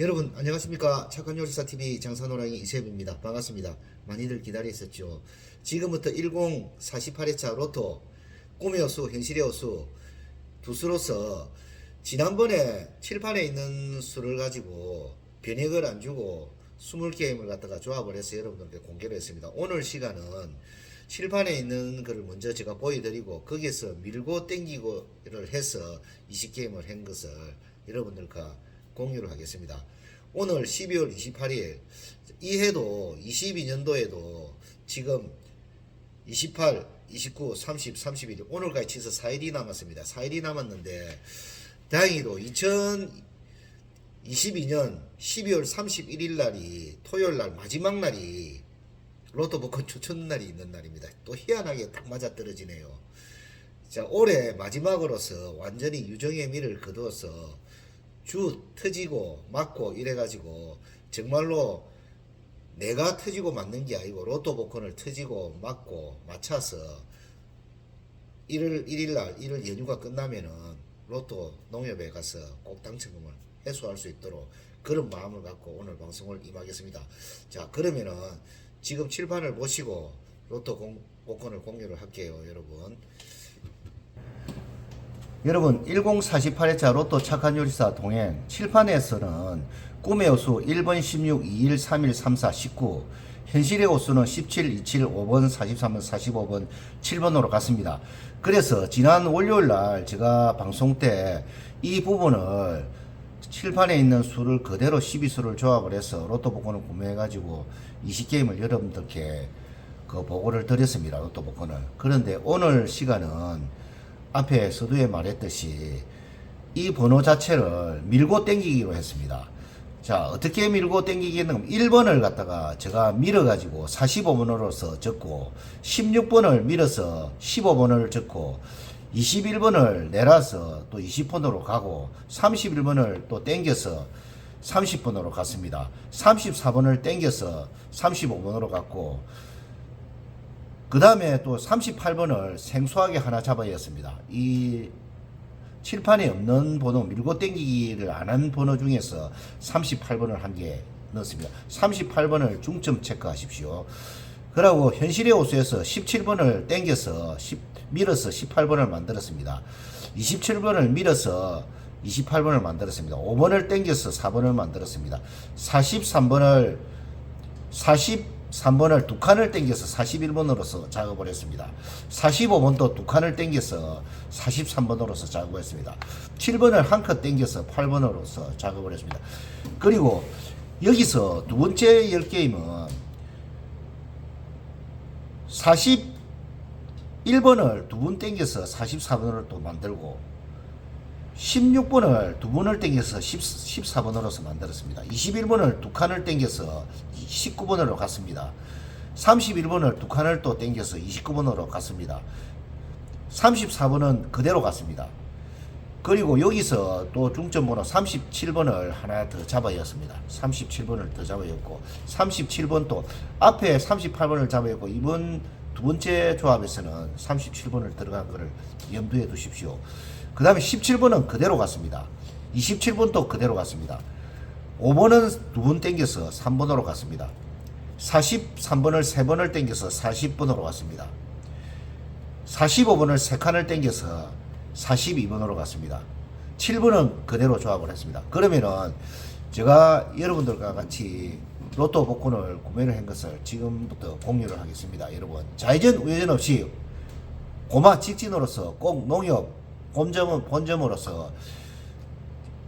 여러분 안녕하십니까? 착한 요리사 TV 장사노랑이 이세입니다. 반갑습니다. 많이들 기다리셨죠? 지금부터 10 48회차 로또 꿈의 호수 현실의 호수 두 수로서 지난번에 칠판에 있는 수를 가지고 변액을 안 주고 20게임을 갖다가 조합을 해서 여러분들께 공개를 했습니다. 오늘 시간은 칠판에 있는 것을 먼저 제가 보여드리고 거기에서 밀고 땡기고를 해서 20게임을 한 것을 여러분들과 공유를 하겠습니다. 오늘 12월 28일 이 해도 22년도에도 지금 28, 29, 30, 31 오늘까지 치서 4일이 남았습니다. 4일이 남았는데 다행히도 2022년 12월 31일 날이 토요일 날 마지막 날이 로또 복권 추천 날이 있는 날입니다. 또 희한하게 딱 맞아 떨어지네요. 자, 올해 마지막으로서 완전히 유정의 미를 거두어서 주 터지고 맞고 이래가지고 정말로 내가 터지고 맞는 게 아니고 로또 복권을 터지고 맞고 맞춰서 1월 1일 날 1월 연휴가 끝나면은 로또 농협에 가서 꼭 당첨금을 해소할 수 있도록 그런 마음을 갖고 오늘 방송을 임하겠습니다. 자 그러면은 지금 칠판을 보시고 로또 공, 복권을 공유를 할게요 여러분. 여러분 1048회차 로또 착한 요리사 동행 칠판에서는 꿈의 호수 1번 16 21 31 34 19 현실의 호수는 17 27 5번 43번 45번 7번으로 갔습니다. 그래서 지난 월요일 날 제가 방송 때 이 부분을 칠판에 있는 수를 그대로 12수를 조합을 해서 로또 복권을 구매해 가지고 20게임을 여러분들께 그 보고를 드렸습니다. 로또 복권을. 그런데 오늘 시간은 앞에 서두에 말했듯이 이 번호 자체를 밀고 땡기기로 했습니다. 자, 어떻게 밀고 땡기겠는가? 1번을 갖다가 제가 밀어가지고 45번으로서 적고, 16번을 밀어서 15번을 적고, 21번을 내라서 또 20번으로 가고, 31번을 또 땡겨서 30번으로 갔습니다. 34번을 땡겨서 35번으로 갔고, 그 다음에 또 38번을 생소하게 하나 잡아야 했습니다. 이 칠판에 없는 번호 밀고 땡기기를 안 한 번호 중에서 38번을 한 개 넣었습니다. 38번을 중점 체크하십시오. 그러고 현실의 호수에서 17번을 땡겨서 10, 밀어서 18번을 만들었습니다. 27번을 밀어서 28번을 만들었습니다. 5번을 땡겨서 4번을 만들었습니다. 43번을 43번을 두 칸을 땡겨서 41번으로서 작업을 했습니다. 45번도 두 칸을 땡겨서 43번으로서 작업을 했습니다. 7번을 한 칸 땡겨서 8번으로서 작업을 했습니다. 그리고 여기서 두 번째 10게임은 41번을 두 번 땡겨서 44번으로 또 만들고 16번을 두 번을 땡겨서 10, 14번으로서 만들었습니다. 21번을 두 칸을 땡겨서 19번으로 갔습니다. 31번을 두 칸을 또 땡겨서 29번으로 갔습니다. 34번은 그대로 갔습니다. 그리고 여기서 또 중점번호 37번을 하나 더 잡아야 했습니다. 37번을 더 잡아야 했고 37번 또 앞에 38번을 잡아야 했고 이번 두 번째 조합에서는 37번을 들어간 것을 염두에 두십시오. 그 다음에 17번은 그대로 갔습니다. 27번도 그대로 갔습니다. 5번은 두 번 땡겨서 3번으로 갔습니다. 43번을 3번을 땡겨서 40번으로 갔습니다. 45번을 3칸을 땡겨서 42번으로 갔습니다. 7번은 그대로 조합을 했습니다. 그러면은 제가 여러분들과 같이 로또 복권을 구매를 한 것을 지금부터 공유를 하겠습니다. 여러분 좌회전 우회전 없이 고마 직진으로서 꼭 농협 본점은 본점으로서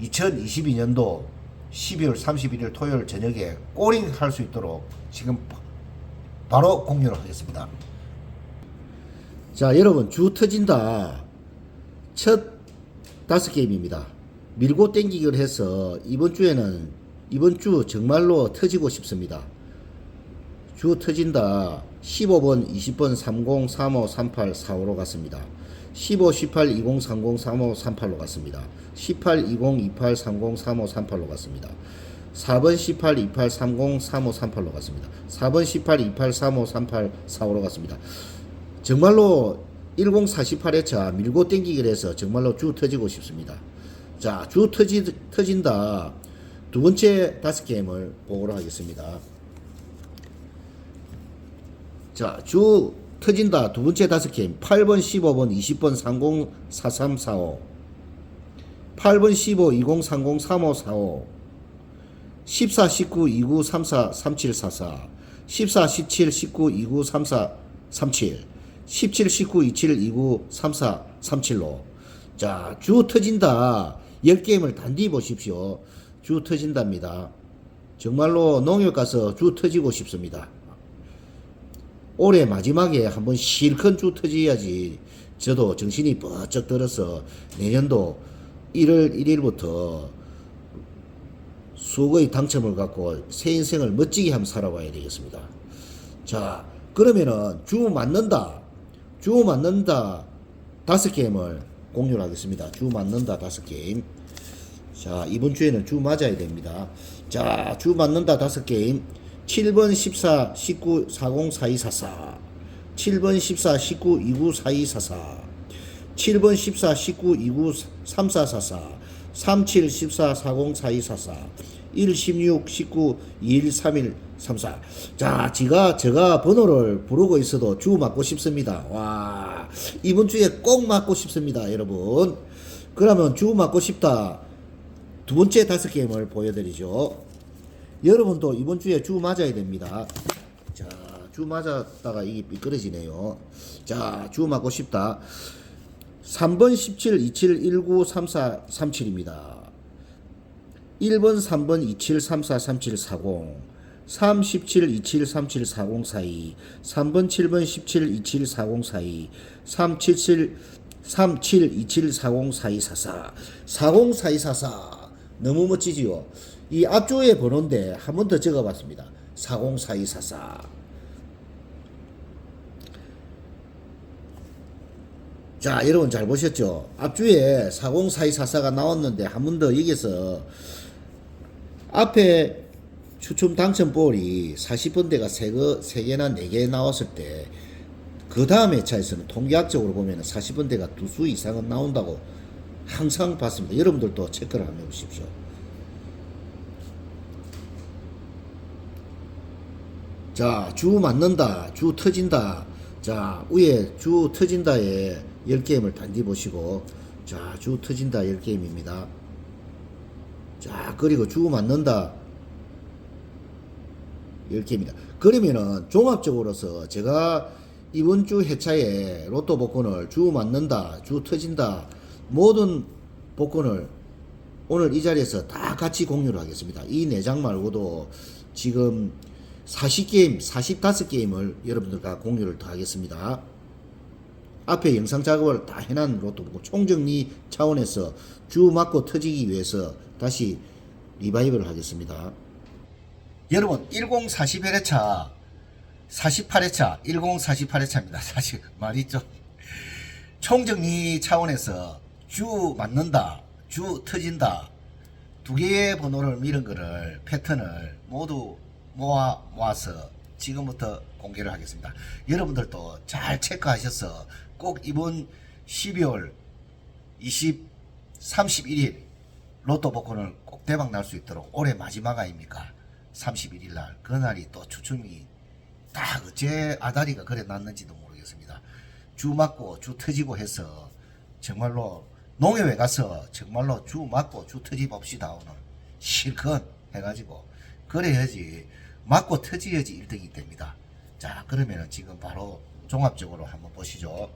2022년도 12월 31일 토요일 저녁에 꼬링 할 수 있도록 지금 바로 공유를 하겠습니다. 자, 여러분 주 터진다. 첫 다섯 게임입니다. 밀고 땡기기를 해서 이번 주에는 이번 주 정말로 터지고 싶습니다. 주 터진다. 15번, 20번, 30, 35, 38, 45로 갔습니다. 15, 18, 20, 30, 35, 38로 갔습니다. 18, 20, 28, 30, 35, 38로 갔습니다. 4번 18, 28, 30, 35, 38로 갔습니다. 4번 18, 28, 35, 38, 45로 갔습니다. 정말로 1048회차 밀고 땡기기를 해서 정말로 주 터지고 싶습니다. 자, 주 터지, 터진다. 두 번째 다섯 게임을 보도록 하겠습니다. 자, 주 터진다. 두 번째 다섯 게임. 8번, 15번, 20번, 30, 43, 45. 8번, 15, 20, 30, 35, 45. 14, 19, 29, 34, 37, 44. 14, 17, 19, 29, 34, 37. 17, 19, 27, 29, 34, 37로. 자, 주 터진다. 10게임을 단디 보십시오. 주 터진답니다. 정말로 농협 가서 주 터지고 싶습니다. 올해 마지막에 한번 실컷 주 터져야지 저도 정신이 번쩍 들어서 내년도 1월 1일부터 수억의 당첨을 갖고 새 인생을 멋지게 한번 살아봐야 되겠습니다. 자, 그러면은 주 맞는다. 주 맞는다. 다섯 게임을 공유를 하겠습니다. 주 맞는다 다섯 게임. 자, 이번 주에는 주 맞아야 됩니다. 자, 주 맞는다 다섯 게임. 7번 14 19 40 42 44. 7번 14 19 29 42 44. 7번 14 19 29 34 44. 37 14 40 42 44. 1 16 19 21 31 34. 자, 제가 제가 번호를 부르고 있어도 주 맞고 싶습니다. 와, 이번 주에 꼭 맞고 싶습니다, 여러분. 그러면 주 맞고 싶다. 두 번째 다섯 게임을 보여드리죠. 여러분도 이번 주에 주 맞아야 됩니다. 자, 주 맞았다가 이게 미끄러지네요. 자, 주 맞고 싶다. 3번 17, 27, 19, 34, 37입니다. 1번, 3번, 27, 34, 37, 40. 3, 17, 27, 37, 40, 42. 3번, 7번, 17, 27, 40, 42. 3, 77, 3, 7, 27, 40, 42, 44. 40, 42, 44. 너무 멋지지요? 이 앞조의 번호인데 한 번 더 적어봤습니다. 40, 42, 44. 자, 여러분 잘 보셨죠? 앞주에 404244가 나왔는데 한 번 더 여기서 앞에 추첨 당첨 볼이 40번대가 3개, 3개나 4개 나왔을 때 그 다음 회차에서는 통계학적으로 보면 40번대가 두 수 이상은 나온다고 항상 봤습니다. 여러분들도 체크를 한번 해보십시오. 자, 주 맞는다, 주 터진다. 자, 위에 주 터진다에 10게임을 단디 보시고, 자, 주 터진다 10게임입니다. 자, 그리고 주 맞는다 10개입니다. 그러면은 종합적으로서 제가 이번 주 회차에 로또 복권을 주 맞는다, 주 터진다, 모든 복권을 오늘 이 자리에서 다 같이 공유를 하겠습니다. 이 4장 말고도 지금 40게임, 45게임을 여러분들과 공유를 더 하겠습니다. 앞에 영상 작업을 다 해놓은 로또 복권 총정리 차원에서 주 맞고 터지기 위해서 다시 리바이벌을 하겠습니다. 여러분 1041회차 48회차 1048회차입니다. 사실 말이죠. 총정리 차원에서 주 맞는다 주 터진다 두 개의 번호를 밀은 거를 패턴을 모두 모아 모아서 지금부터 공개를 하겠습니다. 여러분들도 잘 체크하셔서 꼭 이번 12월 20 31일 로또 복권을 꼭 대박 날 수 있도록 올해 마지막 아닙니까? 31일 날 그날이 또 추첨이 딱 어째 아다리가 그래 났는지도 모르겠습니다. 주 맞고 주 터지고 해서 정말로 농협에 가서 정말로 주 맞고 주 터지 봅시다 오늘 실컷 해가지고 그래야지 맞고 터지야지 1등이 됩니다. 자 그러면은 지금 바로 종합적으로 한번 보시죠.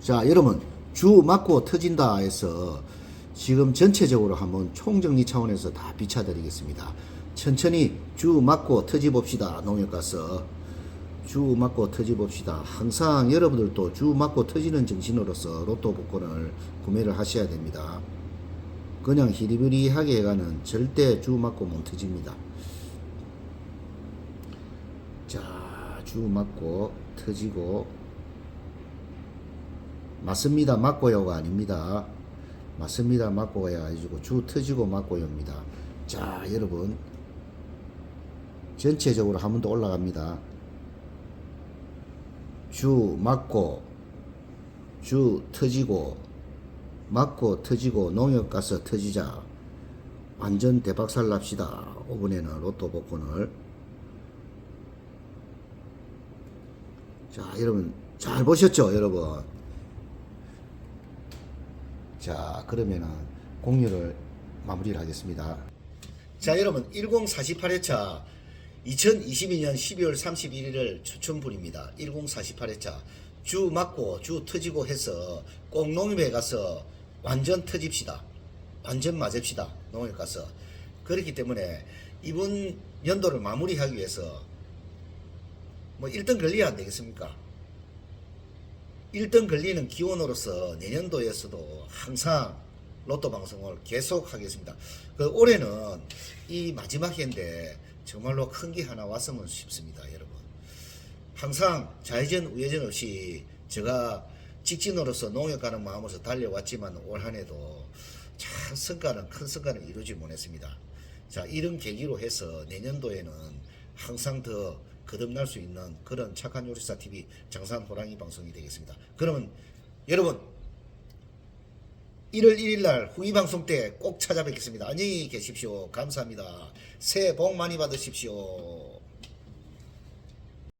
자 여러분 주 맞고 터진다 해서 지금 전체적으로 한번 총정리 차원에서 다 비춰드리겠습니다. 천천히 주 맞고 터지 봅시다. 농협 가서 주 맞고 터지 봅시다. 항상 여러분들도 주 맞고 터지는 정신으로서 로또 복권을 구매를 하셔야 됩니다. 그냥 히리비리하게 해가는 절대 주 맞고 못 터집니다. 자, 주 맞고 터지고 맞습니다. 맞고요가 아닙니다. 맞습니다. 맞고야 해주고 주 터지고 맞고요입니다. 자, 여러분 전체적으로 한 번 더 올라갑니다. 주 맞고 주 터지고 맞고 터지고 농협 가서 터지자. 완전 대박살 납시다. 5분에는 로또 복권을. 자, 여러분 잘 보셨죠, 여러분? 자, 그러면은 공유를 마무리를 하겠습니다. 자, 여러분 1048회차 2022년 12월 31일을 추천분입니다. 1048회차 주 맞고 주 터지고 해서 꼭 농협에 가서 완전 터집시다. 완전 맞읍시다. 농협 가서. 그렇기 때문에 이번 연도를 마무리하기 위해서 뭐 1등 걸려야 안 되겠습니까? 1등 걸리는 기원으로서 내년도에서도 항상 로또 방송을 계속 하겠습니다. 그 올해는 이 마지막 해인데 정말로 큰 게 하나 왔으면 싶습니다, 여러분. 항상 좌회전 우회전 없이 제가 직진으로서 농협 가는 마음으로서 달려왔지만 올 한해도 참 성과는 큰 성과는 이루지 못했습니다. 자 이런 계기로 해서 내년도에는 항상 더 거듭날 수 있는 그런 착한 요리사 TV 장산 호랑이 방송이 되겠습니다. 그러면 여러분 1월 1일 날 후기 방송 때 꼭 찾아뵙겠습니다. 안녕히 계십시오. 감사합니다. 새해 복 많이 받으십시오.